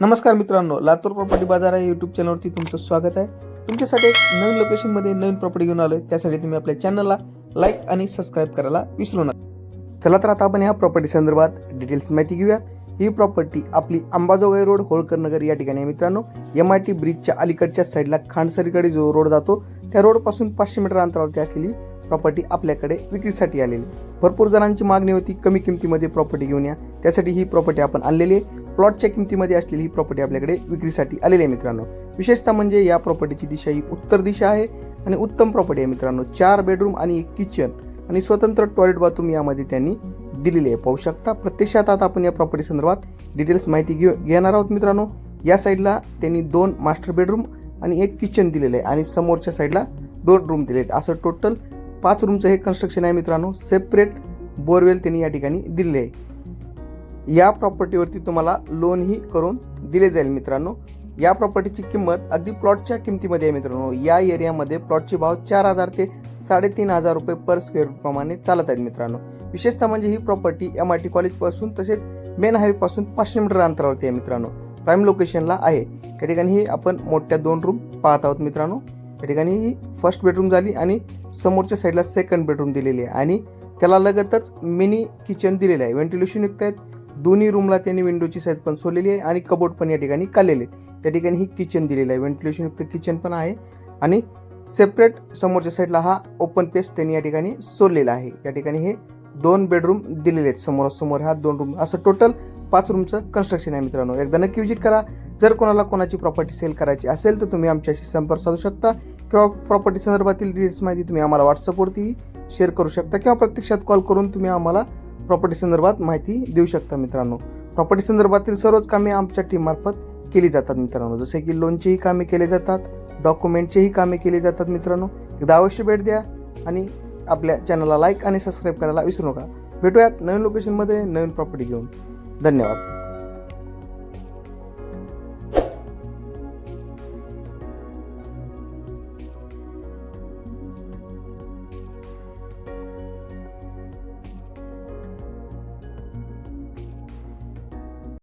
नमस्कार मित्रांनो लातूर प्रॉपर्टी बाजार आहे यूट्यूब चॅनलवरती तुमचं स्वागत आहे. तुमच्यासाठी एक नवीन लोकेशनमध्ये नवीन प्रॉपर्टी घेऊन आलोय. त्यासाठी तुम्ही आपल्या चॅनलला लाईक आणि सबस्क्राईब करायला विसरू नका. चला तर आता आपण या प्रॉपर्टी संदर्भात डिटेल्स माहिती घेऊयात. ही प्रॉपर्टी आपली अंबाजोगाई रोड होळकर नगर या ठिकाणी आहे मित्रांनो. एम आय टी ब्रिजच्या अलीकडच्या साईडला खांडसरीकडे जो रोड जातो त्या रोडपासून पाचशे मीटर अंतरावरती असलेली प्रॉपर्टी आपल्याकडे विक्रीसाठी आलेली. भरपूर जणांची मागणी होती कमी किमतीमध्ये प्रॉपर्टी घेऊन या. त्यासाठी ही प्रॉपर्टी आपण आणलेली आहे. प्लॉटच्या किमतीमध्ये असलेली ही प्रॉपर्टी आपल्याकडे विक्रीसाठी आलेली आहे मित्रांनो. विशेषतः म्हणजे या प्रॉपर्टीची दिशा ही उत्तर दिशा आहे आणि उत्तम प्रॉपर्टी आहे मित्रांनो. चार बेडरूम आणि एक किचन आणि स्वतंत्र टॉयलेट बाथरूम यामध्ये त्यांनी दिलेली आहे. पाहू शकता प्रत्यक्षात आता आपण या प्रॉपर्टी संदर्भात डिटेल्स माहिती घेऊ घेणार आहोत मित्रांनो. या साईडला त्यांनी दोन मास्टर बेडरूम आणि एक किचन दिलेलं आहे आणि समोरच्या साईडला दोन रूम दिले आहेत. असं टोटल पाच रूमचं हे कन्स्ट्रक्शन आहे मित्रांनो. सेपरेट बोरवेल त्यांनी या ठिकाणी दिले आहे. या प्रॉपर्टीवरती तुम्हाला लोनही करून दिले जाईल मित्रांनो. या प्रॉपर्टीची किंमत अगदी प्लॉटच्या किमतीमध्ये आहे मित्रांनो. या एरियामध्ये प्लॉटचे भाव चार हजार ते साडेतीन हजार रुपये पर स्क्वेअर प्रमाणे चालत आहेत मित्रांनो. विशेषतः म्हणजे ही प्रॉपर्टी एम आय टी कॉलेजपासून तसेच मेन हायवेपासून पाचशे मीटर अंतरावरती आहे मित्रांनो. प्राईम लोकेशनला आहे. या ठिकाणी ही आपण मोठ्या दोन रूम पाहत आहोत मित्रांनो. या ठिकाणी ही फर्स्ट बेडरूम झाली आणि समोरच्या साईडला सेकंड बेडरूम दिलेली आहे. आणि त्याला लगतच मिनी किचन दिलेलं आहे. व्हेंटिलेशन युक्त आहेत. दोन्ही रूमला त्यांनी विंडोची साईज पण सोडलेली आहे आणि कबोर्ड पण या ठिकाणी काढलेले आहेत. या ठिकाणी ही किचन दिलेलं आहे. व्हेंटिलेशनयुक्त किचन पण आहे आणि सेपरेट समोरच्या साईडला हा ओपन पेस त्यांनी या ठिकाणी सोडलेला आहे. या ठिकाणी हे दोन बेडरूम दिलेले आहेत. समोरासमोर हा दोन रूम असं टोटल पाच रूमचं कन्स्ट्रक्शन आहे मित्रांनो. एकदा नक्की विजिट करा. जर कोणाला कोणाची प्रॉपर्टी सेल करायची असेल तर तुम्ही आमच्याशी संपर्क साधू शकता किंवा प्रॉपर्टी संदर्भातील डिटेल्स माहिती तुम्ही आम्हाला व्हॉट्सअपवरती शेअर करू शकता किंवा प्रत्यक्षात कॉल करून तुम्ही आम्हाला प्रॉपर्टी संदर्भात माहिती देऊ शकता मित्रांनो. प्रॉपर्टी संदर्भातील सर्वच कामे आमच्या टीममार्फत केली जातात मित्रांनो. जसे की लोनचेही कामे केले जातात डॉक्युमेंटचेही कामे केली जातात मित्रांनो. एकदा अवश्य भेट द्या आणि आपल्या चॅनलला लाईक आणि सबस्क्राईब करायला विसरू नका. भेटूयात नवीन लोकेशनमध्ये नवीन प्रॉपर्टी घेऊन. धन्यवाद.